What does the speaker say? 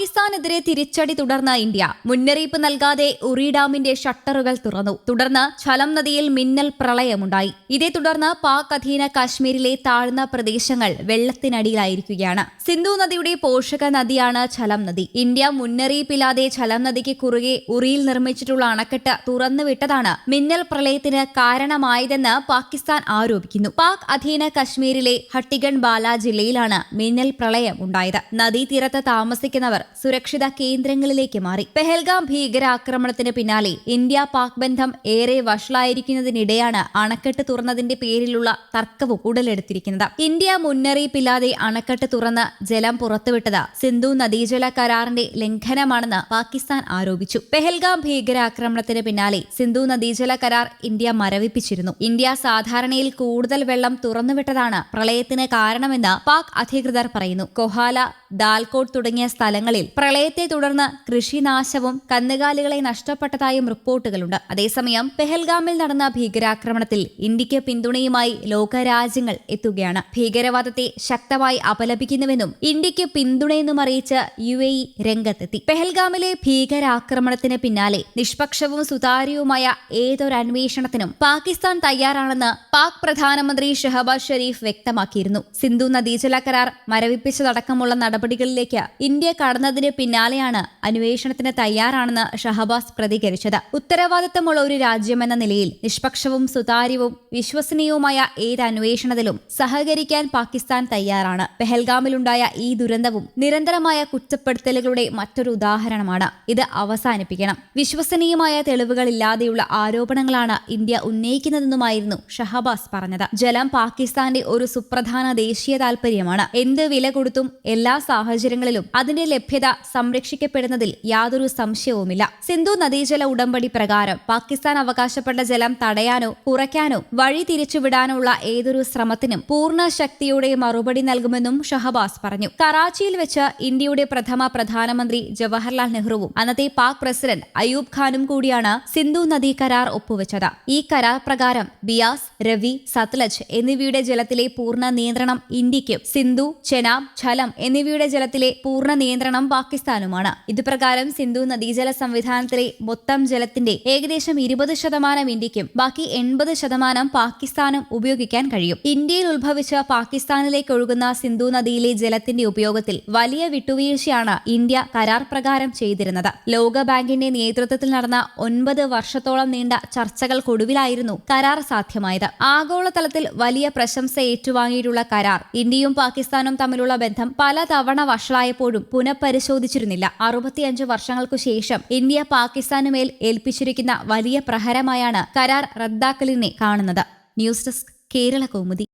പാകിസ്ഥാനെതിരെ തിരിച്ചടി തുടർന്ന ഇന്ത്യ. മുന്നറിയിപ്പ് നൽകാതെ ഉറി ഡാമിന്റെ ഷട്ടറുകൾ തുറന്നു. തുടർന്ന് ഛലം നദിയിൽ മിന്നൽ പ്രളയമുണ്ടായി. ഇതേ തുടർന്ന് പാക് അധീന കാശ്മീരിലെ താഴ്ന്ന പ്രദേശങ്ങൾ വെള്ളത്തിനടിയിലായിരിക്കുകയാണ്. സിന്ധു നദിയുടെ പോഷക നദിയാണ് ഝലം നദി. ഇന്ത്യ മുന്നറിയിപ്പില്ലാതെ ഛലം നദിക്ക് കുറുകെ ഉറിയിൽ നിർമ്മിച്ചിട്ടുള്ള അണക്കെട്ട് തുറന്നുവിട്ടതാണ് മിന്നൽ പ്രളയത്തിന് കാരണമായതെന്ന് പാകിസ്ഥാൻ ആരോപിക്കുന്നു. പാക് അധീന കശ്മീരിലെ ഹട്ടിഗൺ ബാല ജില്ലയിലാണ് മിന്നൽ പ്രളയം ഉണ്ടായത്. നദീതീരത്ത് താമസിക്കുന്നവർ സുരക്ഷിത കേന്ദ്രങ്ങളിലേക്ക് മാറി. പെഹൽഗാം ഭീകരാക്രമണത്തിന് പിന്നാലെ ഇന്ത്യ പാക് ബന്ധം ഏറെ വഷളായിരിക്കുന്നതിനിടെയാണ് അണക്കെട്ട് തുറന്നതിന്റെ പേരിലുള്ള തർക്കവും ഉടലെടുത്തിരിക്കുന്നത്. ഇന്ത്യ മുന്നറിയിപ്പില്ലാതെ അണക്കെട്ട് തുറന്ന് ജലം പുറത്തുവിട്ടത് സിന്ധു നദീജല കരാറിന്റെ ലംഘനമാണെന്ന് പാകിസ്ഥാൻ ആരോപിച്ചു. പെഹൽഗാം ഭീകരാക്രമണത്തിന് പിന്നാലെ സിന്ധു നദീജല കരാർ ഇന്ത്യ മരവിപ്പിച്ചിരുന്നു. ഇന്ത്യ സാധാരണയിൽ കൂടുതൽ വെള്ളം തുറന്നുവിട്ടതാണ് പ്രളയത്തിന് കാരണമെന്ന് പാക് അധികൃതർ പറയുന്നു. കൊഹാല ദാൽകോട്ട് തുടങ്ങിയ സ്ഥലങ്ങളിൽ പ്രളയത്തെ തുടർന്ന് കൃഷിനാശവും കന്നുകാലികളെ നഷ്ടപ്പെട്ടതായും റിപ്പോർട്ടുകളുണ്ട്. അതേസമയം പെഹൽഗാമിൽ നടന്ന ഭീകരാക്രമണത്തിൽ ഇന്ത്യയ്ക്ക് പിന്തുണയുമായി ലോകരാജ്യങ്ങൾ എത്തുകയാണ്. ഭീകരവാദത്തെ ശക്തമായി അപലപിക്കുന്നുവെന്നും ഇന്ത്യയ്ക്ക് പിന്തുണയെന്നും അറിയിച്ച് യു എ ഇ രംഗത്തെത്തി. പെഹൽഗാമിലെ ഭീകരാക്രമണത്തിന് പിന്നാലെ നിഷ്പക്ഷവും സുതാര്യവുമായ ഏതൊരു അന്വേഷണത്തിനും പാകിസ്ഥാൻ തയ്യാറാണെന്ന് പാക് പ്രധാനമന്ത്രി ഷഹബാസ് ഷെരീഫ് വ്യക്തമാക്കിയിരുന്നു. സിന്ധു നദീജല കരാർ മരവിപ്പിച്ചതടക്കമുള്ള നടപടികളിലേക്ക് ഇന്ത്യ കടന്നതിന് പിന്നാലെയാണ് അന്വേഷണത്തിന് തയ്യാറാണെന്ന് ഷഹബാസ് പ്രതികരിച്ചത്. ഉത്തരവാദിത്തമുള്ള ഒരു രാജ്യമെന്ന നിലയിൽ നിഷ്പക്ഷവും സുതാര്യവും വിശ്വസനീയവുമായ ഏത് അന്വേഷണത്തിലും സഹകരിക്കാൻ പാകിസ്ഥാൻ തയ്യാറാണ്. പെഹൽഗാമിലുണ്ടായ ഈ ദുരന്തവും നിരന്തരമായ കുറ്റപ്പെടുത്തലുകളുടെ മറ്റൊരു ഉദാഹരണമാണ്. ഇത് അവസാനിപ്പിക്കണം. വിശ്വസനീയമായ തെളിവുകളില്ലാതെയുള്ള ആരോപണങ്ങളാണ് ഇന്ത്യ ഉന്നയിക്കുന്നതെന്നുമായിരുന്നു ഷഹബാസ് പറഞ്ഞത്. ജലം പാകിസ്ഥാന്റെ ഒരു സുപ്രധാന ദേശീയ താൽപര്യമാണ്. എന്ത് വില കൊടുത്തും എല്ലാ സാഹചര്യങ്ങളിലും അതിന്റെ ലഭ്യത സംരക്ഷിക്കപ്പെടുന്നതിൽ യാതൊരു സംശയവുമില്ല. സിന്ധു നദീജല ഉടമ്പടി പ്രകാരം പാകിസ്ഥാൻ അവകാശപ്പെട്ട ജലം തടയാനോ കുറയ്ക്കാനോ വഴി തിരിച്ചുവിടാനുള്ള ഏതൊരു ശ്രമത്തിനും പൂർണ ശക്തിയോടെ മറുപടി നൽകുമെന്നും ഷഹബാസ് പറഞ്ഞു. കറാച്ചിയിൽ വെച്ച് ഇന്ത്യയുടെ പ്രഥമ പ്രധാനമന്ത്രി ജവഹർലാൽ നെഹ്റുവും അന്നത്തെ പാക് പ്രസിഡന്റ് അയൂബ് ഖാനും കൂടിയാണ് സിന്ധു നദീ കരാർ ഒപ്പുവെച്ചത്. ഈ കരാർ പ്രകാരം ബിയാസ് രവി സത്ലജ് എന്നിവയുടെ ജലത്തിലെ പൂർണ നിയന്ത്രണം ഇന്ത്യയ്ക്കും സിന്ധു ചെനാബ് ഝലം എന്നിവയുടെ ജലത്തിലെ പൂർണ നിയന്ത്രണം പാകിസ്ഥാനുമാണ്. ഇതുപ്രകാരം സിന്ധു നദീജല സംവിധാനത്തിലെ മൊത്തം ജലത്തിന്റെ ഏകദേശം ഇരുപത് ശതമാനം ഇന്ത്യക്കും ബാക്കി എൺപത് ശതമാനം പാകിസ്ഥാനും ഉപയോഗിക്കാൻ കഴിയും. ഇന്ത്യയിൽ ഉത്ഭവിച്ച പാകിസ്ഥാനിലേക്ക് ഒഴുകുന്ന സിന്ധു നദിയിലെ ജലത്തിന്റെ ഉപയോഗത്തിൽ വലിയ വിട്ടുവീഴ്ചയാണ് ഇന്ത്യ കരാർ പ്രകാരം ചെയ്തിരുന്നത്. ലോകബാങ്കിന്റെ നേതൃത്വത്തിൽ നടന്ന ഒൻപത് വർഷത്തോളം നീണ്ട ചർച്ചകൾക്കൊടുവിലായിരുന്നു കരാർ സാധ്യമായത്. ആഗോളതലത്തിൽ വലിയ പ്രശംസ ഏറ്റുവാങ്ങിയിട്ടുള്ള കരാർ ഇന്ത്യയും പാകിസ്ഥാനും തമ്മിലുള്ള ബന്ധം പലതവണ വഷളായപ്പോഴും പുനഃപരിശോധിച്ചിരുന്നില്ല അറുപത്തിയഞ്ച് വർഷങ്ങൾക്കു ശേഷം ഇന്ത്യ പാകിസ്ഥാനുമേൽ ഏൽപ്പിച്ചിരിക്കുന്ന വലിയ പ്രഹരമായാണ് കരാർ റദ്ദാക്കലിനെ കാണുന്നത്. News desk Kerala Kaumudi.